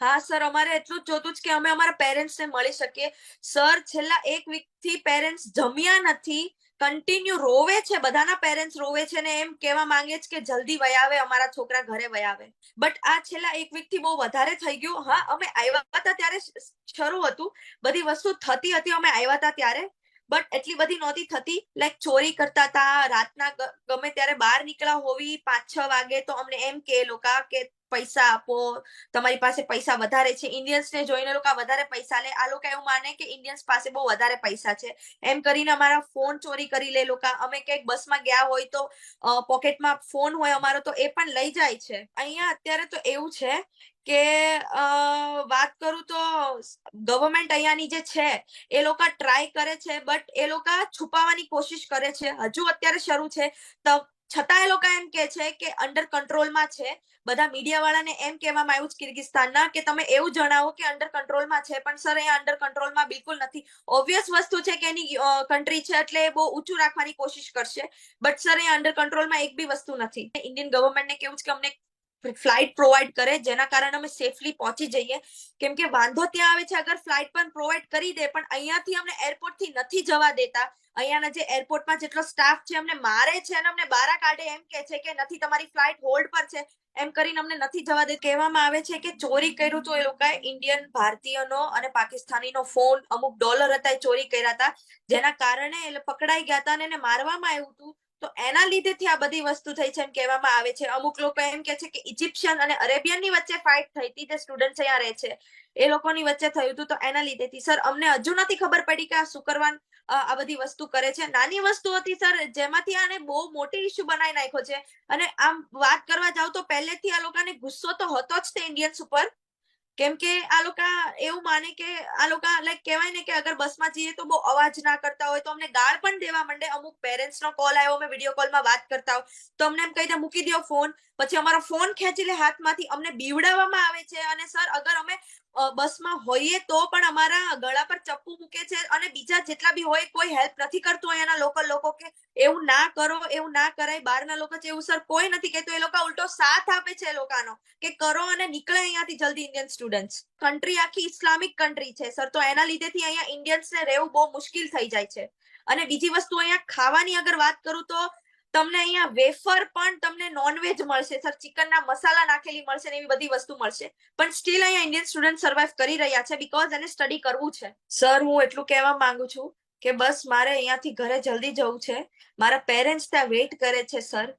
હા, સર, અમારે એટલું જ જોતું જ કે અમે અમારા પેરેન્ટ્સને મળી શકીએ. સર, છેલ્લા એક વીકથી પેરેન્ટ્સ જમ્યા નથી. કન્ટિન્યુ રોવે છે, બધાના પેરેન્ટ્સ રોવે છે ને એમ કહેવા માંગે છે કે જલ્દી વયાવે અમારા છોકરા ઘરે વયાવે બટ આ છેલ્લા એક વીકથી બહુ વધારે થઈ ગયું. હા, અમે આવ્યા હતા ત્યારે શરૂ હતું. બધી વસ્તુ થતી હતી, અમે આવ્યા હતા ત્યારે. બટ એટલી બધી નહોતી થતી. લાઈક ચોરી કરતા હતા, રાતના ગમે ત્યારે બહાર નીકળ્યા હોવી પાંચ છ વાગે તો અમને એમ કે લોકા કે પૈસા આપો, તમારી પાસે પૈસા વધારે છે. ઇન્ડિયન્સ ને જોઈને લોકો વધારે પૈસા લે. આ લોકો એવું માને કે ઇન્ડિયન્સ પાસે બહુ વધારે પૈસા છે. એમ કરીને અમારા ફોન ચોરી કરી લે લોકો. અમે ક્યાંક બસમાં ગયા હોય તો પોકેટમાં ફોન હોય અમારો તો એ પણ લઈ જાય છે. અહીંયા અત્યારે તો એવું છે કે વાત કરું તો ગવર્મેન્ટ અહીંયાની જે છે, એ લોકો ટ્રાય કરે છે બટ એ લોકો છુપાવવાની કોશિશ કરે છે. હજુ અત્યારે શરૂ છે. છતાં એ લોકો એમ કે છે કે અંડર કંટ્રોલમાં છે. બધા મીડિયા વાળાને એમ કહેવામાં આવ્યું છે કિર્ગિસ્તાનના કે તમે એવું જણાવો કે અંડર કંટ્રોલમાં છે, પણ સર અહીંયા અંડર કંટ્રોલમાં બિલકુલ નથી. ઓબ્વિયસ વસ્તુ છે કે એની કન્ટ્રી છે એટલે બહુ ઊંચું રાખવાની કોશિશ કરશે. બટ સર અહીંયા અંડર કંટ્રોલમાં એક બી વસ્તુ નથી. ઇન્ડિયન ગવર્મેન્ટને કેવું છે કે અમને ફ્લાઇટ પ્રોવાઈડ કરે, જેના કારણે અમે સેફલી પહોંચી જઈએ. કેમ કે વાંધો ત્યાં આવે છે, અગર ફ્લાઇટ પણ પ્રોવાઈડ કરી દે, પણ અહીંયાથી અમને એરપોર્ટથી નથી જવા દેતા. અહીંયાના જે એરપોર્ટમાં જેટલો સ્ટાફ છે, અમને મારે છે અને અમને બારા કાઢે એમ કે છે કે નથી, તમારી ફ્લાઇટ હોલ્ડ પર છે. એમ કરીને અમને નથી જવા દે કહેવામાં આવે છે કે ચોરી કર્યું તો એ લોકોએ ઇન્ડિયન ભારતીયનો અને પાકિસ્તાનીનો ફોન અમુક ડોલર હતા એ ચોરી કર્યા હતા. જેના કારણે એ પકડાઈ ગયા હતા અને એને મારવામાં આવ્યું હતું. તો એના લીધેથી આ બધી વસ્તુ થઈ છે એમ કહેવામાં આવે છે. અમુક લોકો એમ કે છે કે ઇજિપ્શિયન અને અરેબિયનની વચ્ચે ફાઇટ થઈ હતી, જે સ્ટુડન્ટ અહીંયા રહે છે. એ લોકોની વચ્ચે થયું હતું, તો એના લીધેથી સર અમને હજુ નથી ખબર પડી કે આ શુક્રવાન આ બધી વસ્તુ કરે છે. નાની વસ્તુ હતી સર જેમાંથી આને બહુ મોટી ઇસ્યુ બનાવી નાખ્યો છે. અને આમ વાત કરવા જાવ તો પહેલેથી આ લોકોને ગુસ્સો તો હતો જ તે ઇન્ડિયન્સ ઉપર. કેમ કે આ લોકો એવું માને કે આ લોકો લાઈક કહેવાય ને કે અગર બસમાં જઈએ તો બહુ અવાજ ના કરતા હોય, તો અમને ગાળ પણ દેવા માંડે. અમુક પેરેન્ટ્સ નો કોલ આવ્યો, અમે વીડિયો કોલમાં વાત કરતા હોય. તો અમને એમ કહી દે, મૂકી દો ફોન પછી અમારો ફોન ખેંચી લે હાથમાંથી અમને બીવડાવવામાં આવે છે. અને સર અગર અમે બસમાં હોઈએ તો પણ અમારા ગળા પર ચપ્પુ મૂકે છે અને બીજા જેટલા બી હોય, કોઈ હેલ્પ નથી કરતું અહીંયાના લોકલ લોકો કે એવું ના કરો, એવું ના કરાય. બહારના લોકો છે એવું સર કોઈ નથી કહેતું. એ લોકો ઉલટો સાથ આપે છે એ લોકોનો કે કરો અને નીકળે અહીંયાથી જલ્દી ઇન્ડિયન સ્ટુડન્ટ્સ કન્ટ્રી આખી ઇસ્લામિક કન્ટ્રી છે સર તો એના લીધેથી અહીંયા ઇન્ડિયન્સને રહેવું બહુ મુશ્કેલ થઈ જાય છે. અને બીજી વસ્તુ અહીંયા ખાવાની અગર વાત કરું તો તમને અહીંયા વેફર પણ તમને નોનવેજ મળશે. સર ચિકનના મસાલા નાખેલી મળશે ને એવી બધી વસ્તુ મળશે. પણ સ્ટીલ અહીંયા ઇન્ડિયન સ્ટુડન્ટ સર્વાઈવ કરી રહ્યા છે બીકોઝ એને સ્ટડી કરવું છે. સર હું એટલું કહેવા માંગુ છું કે બસ મારે અહીંયાથી ઘરે જલ્દી જવું છે. મારા પેરેન્ટ્સ ત્યાં વેઇટ કરે છે સર